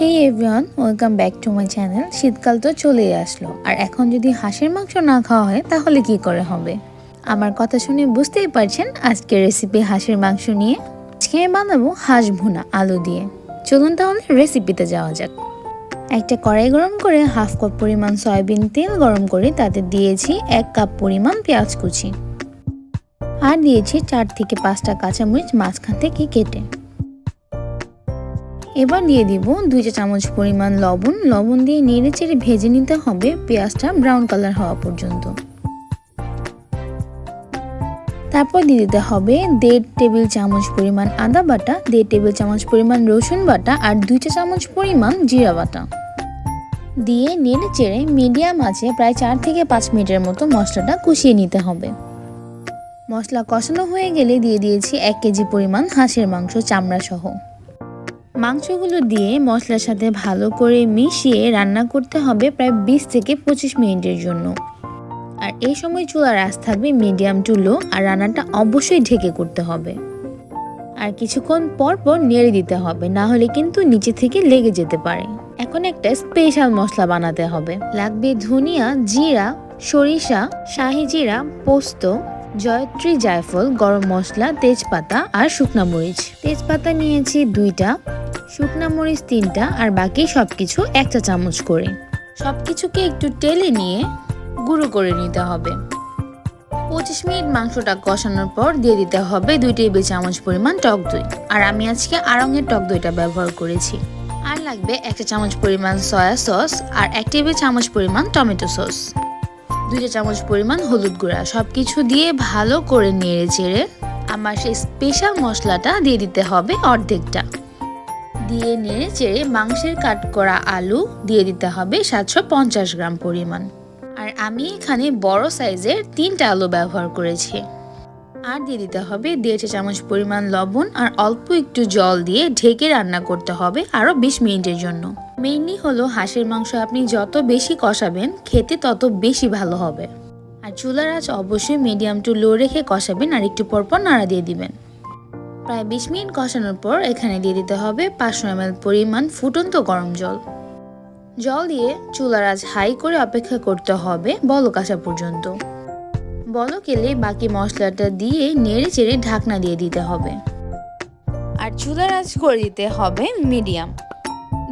Hey everyone welcome back to my channel শীতকাল তো চলেই আসলো। আর এখন যদি হাঁসের মাংস না খাওয়া হয়, তাহলে কি করে হবে? আমার কথা শুনে বুঝতেই পারছেন আজকের রেসিপি হাঁসের মাংস নিয়ে। আজকে বানাবো হাঁস ভুনা আলু দিয়ে। চলুন তাহলে রেসিপিতে যাওয়া যাক। একটা কড়াই গরম করে হাফ কাপ পরিমাণ সয়াবিন তেল গরম করে তাতে দিয়েছি এক কাপ পরিমাণ পেঁয়াজ কুচি। আর দিয়েছি চার থেকে পাঁচটা কাঁচামরিচ মাঝখান থেকে কেটে। এবার দিয়ে দিব দুই চা চামচ পরিমাণ লবণ। লবণ দিয়ে নেড়ে চেড়ে ভেজে নিতে হবে পেঁয়াজটা ব্রাউন কালার হওয়া পর্যন্ত। তারপর দিয়ে দিতে হবে দেড় টেবিল চামচ পরিমাণ আদা বাটা, দেড় টেবিল চামচ পরিমাণ রসুন বাটা আর দুই চা চামচ পরিমাণ জিরা বাটা। দিয়ে নেড়ে চেড়ে মিডিয়াম আছে প্রায় চার থেকে পাঁচ মিনিটের মতো মশলাটা কষিয়ে নিতে হবে। মশলা কষানো হয়ে গেলে দিয়ে দিয়েছি এক কেজি পরিমাণ হাঁসের মাংস চামড়া সহ মাংসগুলো দিয়ে মশলার সাথে ভালো করে মিশিয়ে রান্না করতে হবে প্রায় বিশ থেকে পঁচিশ মিনিটের জন্য। আর এই সময় চুলার আঁচ থাকবে মিডিয়াম টু লো, আর রান্নাটা অবশ্যই ঢেকে করতে হবে। আর কিছুক্ষণ পর পর নেড়ে দিতে হবে, না হলে কিন্তু নিচে থেকে লেগে যেতে পারে। এখন একটা স্পেশাল মশলা বানাতে হবে। লাগবে ধনিয়া, জিরা, সরিষা, শাহি জিরা, পোস্ত, জয়ত্রী জায়ফল, গরম মশলা, তেজপাতা আর শুকনা মরিচ। তেজপাতা নিয়েছি দুইটা। শুকনা মরিচ তিনটা আর বাকি সব কিছু এক চা চামচ করে। সব কিছুকে একটু টেলে নিয়ে গুঁড়ো করে নিতে হবে। পঁচিশ মিনিট মাংসটা কষানোর পর দিয়ে দিতে হবে দুই টেবিল চামচ পরিমাণ টক দই। আর আমি আজকে আড়ঙের টক দইটা ব্যবহার করেছি। আর লাগবে একটা চামচ পরিমাণ সয়া সস আর এক টেবিল চামচ পরিমাণ টমেটো সস। দুইটা চামচ পরিমাণ হলুদ গুঁড়া সব কিছু দিয়ে ভালো করে নেড়ে চেড়ে আমার সেই স্পেশাল মশলাটা দিয়ে দিতে হবে অর্ধেকটা। দিয়ে নেড়ে চেড়ে মাংসের কাট করা আলু দিয়ে দিতে হবে সাতশো পঞ্চাশ গ্রাম পরিমাণ। আর আমি এখানে বড় সাইজের তিনটা আলু ব্যবহার করেছি। আর দিয়ে দিতে হবে দেড় চা চামচ পরিমাণ লবণ আর অল্প একটু জল দিয়ে ঢেকে রান্না করতে হবে আরও বিশ মিনিটের জন্য। মেইনলি হলো হাঁসের মাংস আপনি যত বেশি কষাবেন, খেতে তত বেশি ভালো হবে। আর চুলার আঁচ অবশ্যই মিডিয়াম টু লো রেখে কষাবেন আর একটু পরপর নাড়া দিয়ে দিবেন। প্রায় বিশ মিনিট কষানোর পর এখানে দিয়ে দিতে হবে পাঁচশো এম পরিমাণ ফুটন্ত গরম জল। জল দিয়ে চুলার আঁচ হাই করে অপেক্ষা করতে হবে বলক আসা পর্যন্ত। বলক এলে বাকি মশলাটা দিয়ে নেড়ে চেড়ে ঢাকনা দিয়ে দিতে হবে। আর চুলার আঁচ করে দিতে হবে মিডিয়াম।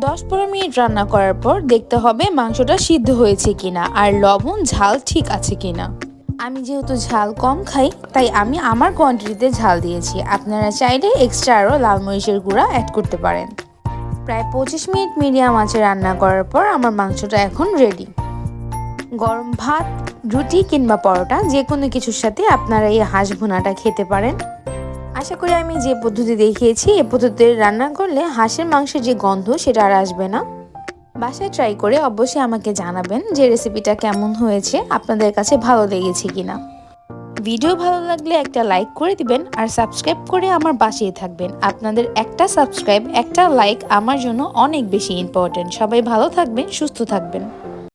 দশ পনেরো মিনিট রান্না করার পর দেখতে হবে মাংসটা সিদ্ধ হয়েছে কিনা আর লবণ ঝাল ঠিক আছে কিনা। আমি যেহেতু ঝাল কম খাই, তাই আমি আমার কোয়ান্টিটিতে ঝাল দিয়েছি। আপনারা চাইলে এক্সট্রা আরও লাল মরিচের গুঁড়া অ্যাড করতে পারেন। প্রায় পঁচিশ মিনিট মিডিয়াম আঁচে রান্না করার পর আমার মাংসটা এখন রেডি গরম ভাত, রুটি কিংবা পরোটা যে কোনো কিছুর সাথে আপনারা এই হাঁস ভুনাটা খেতে পারেন। আশা করি আমি যে পদ্ধতি দেখিয়েছি এই পদ্ধতিতে রান্না করলে হাঁসের মাংসের যে গন্ধ সেটা আর আসবে না। বাসায় ট্রাই করে অবশ্যই আমাকে জানাবেন যে রেসিপিটা কেমন হয়েছে, আপনাদের কাছে ভালো লেগেছে কিনা। ভিডিও ভালো লাগলে একটা লাইক করে দিবেন আর সাবস্ক্রাইব করে আমার বাসিয়ে থাকবেন। আপনাদের একটা সাবস্ক্রাইব একটা লাইক আমার জন্য অনেক বেশি ইম্পর্ট্যান্ট সবাই ভালো থাকবেন, সুস্থ থাকবেন।